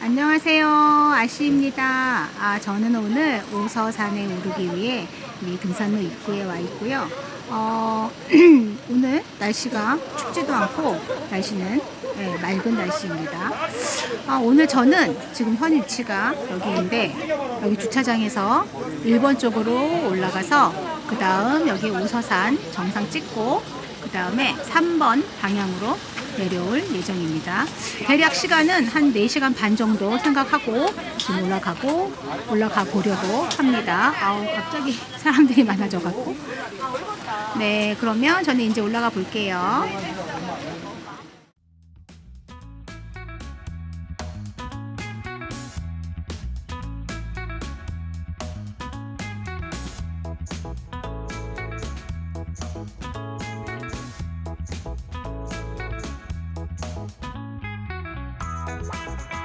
안녕하세요. 아시입니다. 아, 저는 오늘 오서산에 오르기 위해 등산로 입구에 와 있고요. 어, 오늘 날씨가 춥지도 않고 날씨는 네, 맑은 날씨입니다. 아, 오늘 저는 지금 현 위치가 여기인데 여기 주차장에서 1번 쪽으로 올라가서 그 다음 여기 오서산 정상 찍고 그 다음에 3번 방향으로 내려올 예정입니다. 대략 시간은 한 4시간 반 정도 생각하고 지금 올라가고 올라가 보려고 합니다. 아우 갑자기 사람들이 많아져 갖고 네 그러면 저는 이제 올라가 볼게요. Bye.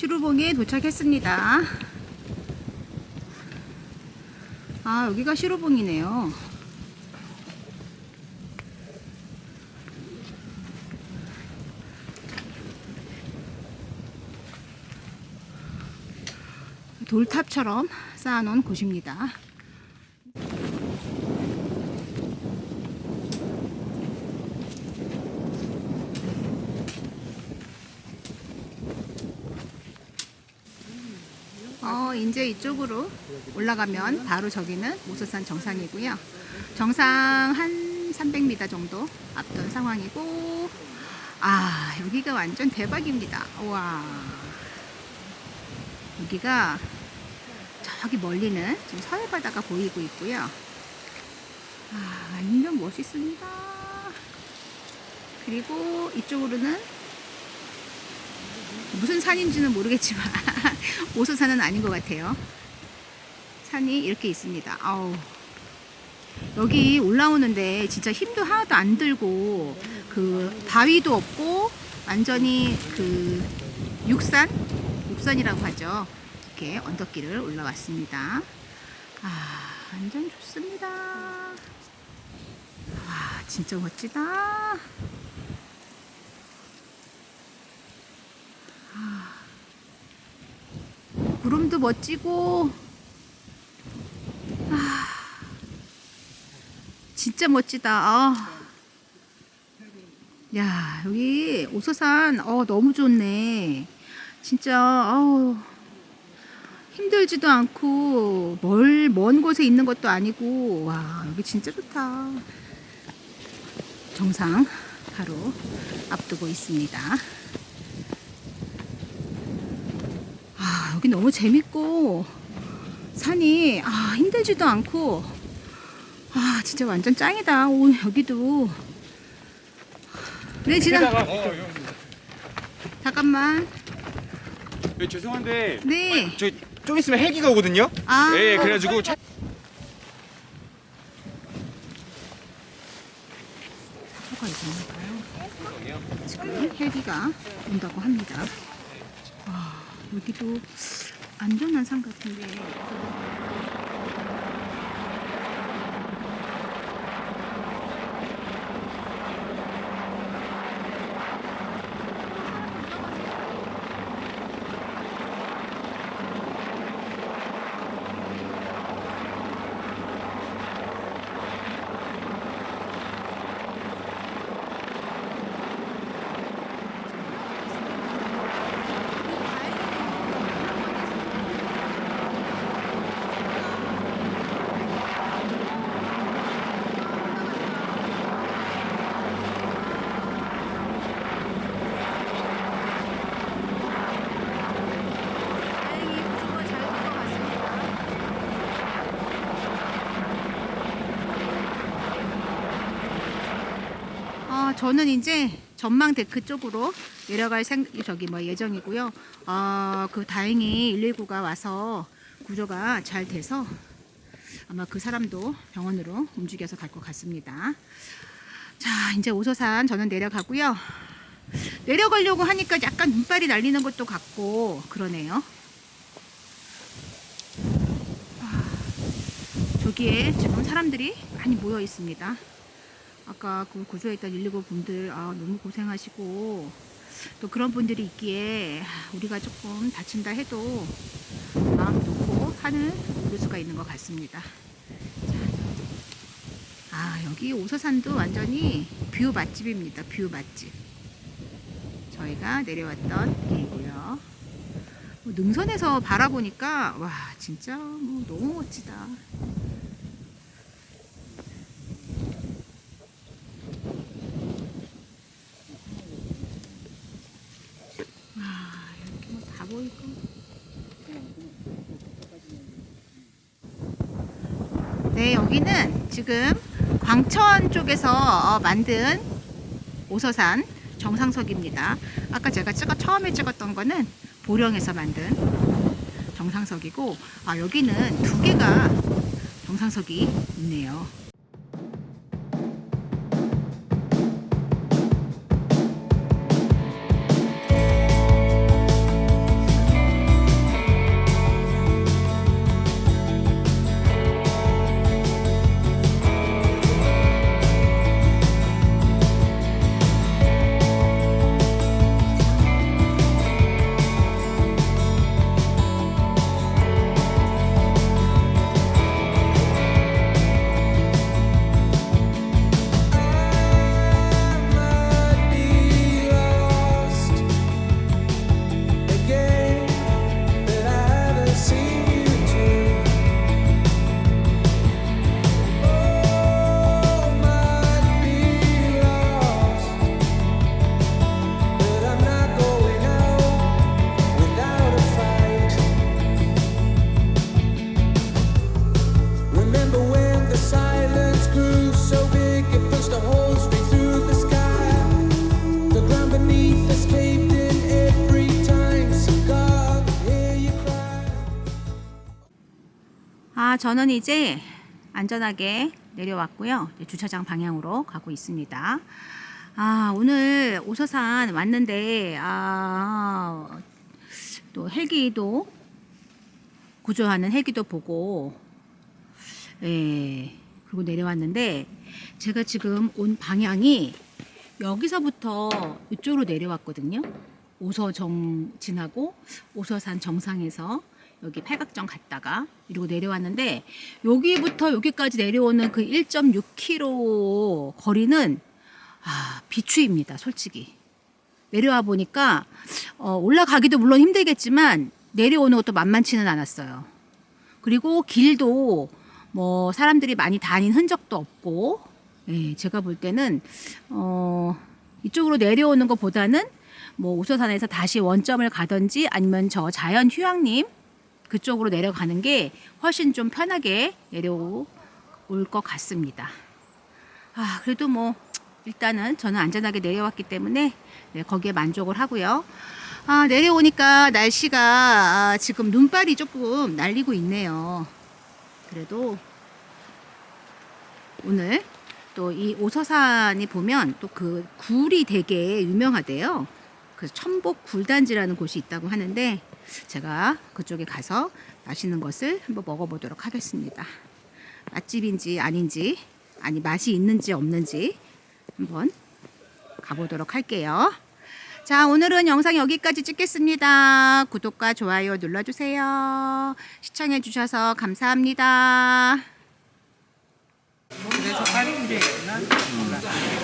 시루봉에 도착했습니다. 아, 여기가 시루봉이네요. 돌탑처럼 쌓아놓은 곳입니다. 어, 이제 이쪽으로 올라가면 바로 저기는 오소산 정상이고요. 정상 한 300m 정도 앞둔 상황이고, 아, 여기가 완전 대박입니다. 와. 여기가 저기 멀리는 지금 서해 바다가 보이고 있고요. 아, 완전 멋있습니다. 그리고 이쪽으로는 무슨 산인지는 모르겠지만 오소산은 아닌 것 같아요. 산이 이렇게 있습니다. 아우. 여기 올라오는데 진짜 힘도 하나도 안 들고 그 바위도 없고 완전히 그 육산 육산이라고 하죠. 이렇게 언덕길을 올라왔습니다. 아 완전 좋습니다. 와 진짜 멋지다. 구름도 멋지고 아, 진짜 멋지다. 아. 야 여기 오서산 어 너무 좋네. 진짜 아우 힘들지도 않고 멀 먼 곳에 있는 것도 아니고 와 여기 진짜 좋다. 정상 바로 앞두고 있습니다. 아, 여기 너무 재밌고 산이 아, 힘들지도 않고 아, 진짜 완전 짱이다. 오, 여기도. 네, 지금 잠깐만. 네, 죄송한데 네. 저 좀 있으면 헬기가 오거든요. 아. 네, 그래가지고 차... 사고가 있었나봐요. 지금 헬기가 온다고 합니다. 와, 여기도 안전한 산 같은데. 저는 이제 전망 데크 쪽으로 내려갈 생 저기 뭐 예정이고요. 아, 그 다행히 119가 와서 구조가 잘 돼서 아마 그 사람도 병원으로 움직여서 갈 것 같습니다. 자, 이제 오소산 저는 내려가고요. 내려가려고 하니까 약간 눈발이 날리는 것도 같고 그러네요. 아, 저기에 지금 사람들이 많이 모여 있습니다. 아까 그 구조에 있던 119 분들 아, 너무 고생하시고 또 그런 분들이 있기에 아, 우리가 조금 다친다 해도 마음 놓고 하는 누수가 있는 것 같습니다. 자, 아 여기 오서산도 완전히 뷰 맛집입니다. 뷰 맛집. 저희가 내려왔던 길이고요. 뭐 능선에서 바라보니까 와 진짜 뭐 너무 멋지다. 아 이렇게 뭐 다 보이고. 네 여기는 지금 광천 쪽에서 어, 만든 오서산 정상석입니다. 아까 제가 찍어 처음에 찍었던 거는 보령에서 만든 정상석이고 아 여기는 두 개가 정상석이 있네요. 아, 저는 이제 안전하게 내려왔고요. 주차장 방향으로 가고 있습니다. 아, 오늘 오서산 왔는데, 아, 또 헬기도 구조하는 헬기도 보고, 예, 그리고 내려왔는데, 제가 지금 온 방향이 여기서부터 이쪽으로 내려왔거든요. 오서정 지나고 오서산 정상에서 여기 팔각정 갔다가 이러고 내려왔는데 여기부터 여기까지 내려오는 그 1.6km 거리는 아, 비추입니다. 솔직히. 내려와 보니까 어, 올라가기도 물론 힘들겠지만 내려오는 것도 만만치는 않았어요. 그리고 길도 뭐 사람들이 많이 다닌 흔적도 없고 예, 제가 볼 때는 어, 이쪽으로 내려오는 것보다는 뭐 오서산에서 다시 원점을 가든지 아니면 저 자연 휴양림 그쪽으로 내려가는 게 훨씬 좀 편하게 내려올 것 같습니다. 아, 그래도 뭐 일단은 저는 안전하게 내려왔기 때문에 네, 거기에 만족을 하고요. 아, 내려오니까 날씨가 아, 지금 눈발이 조금 날리고 있네요. 그래도 오늘 또 이 오서산이 보면 또 그 굴이 되게 유명하대요. 그래서 천복 굴단지라는 곳이 있다고 하는데 제가 그쪽에 가서 맛있는 것을 한번 먹어보도록 하겠습니다. 맛집인지 아닌지 아니 맛이 있는지 없는지 한번 가보도록 할게요. 자 오늘은 영상 여기까지 찍겠습니다. 구독과 좋아요 눌러주세요. 시청해 주셔서 감사합니다. 그래서 파리 문제였구나. 몰라.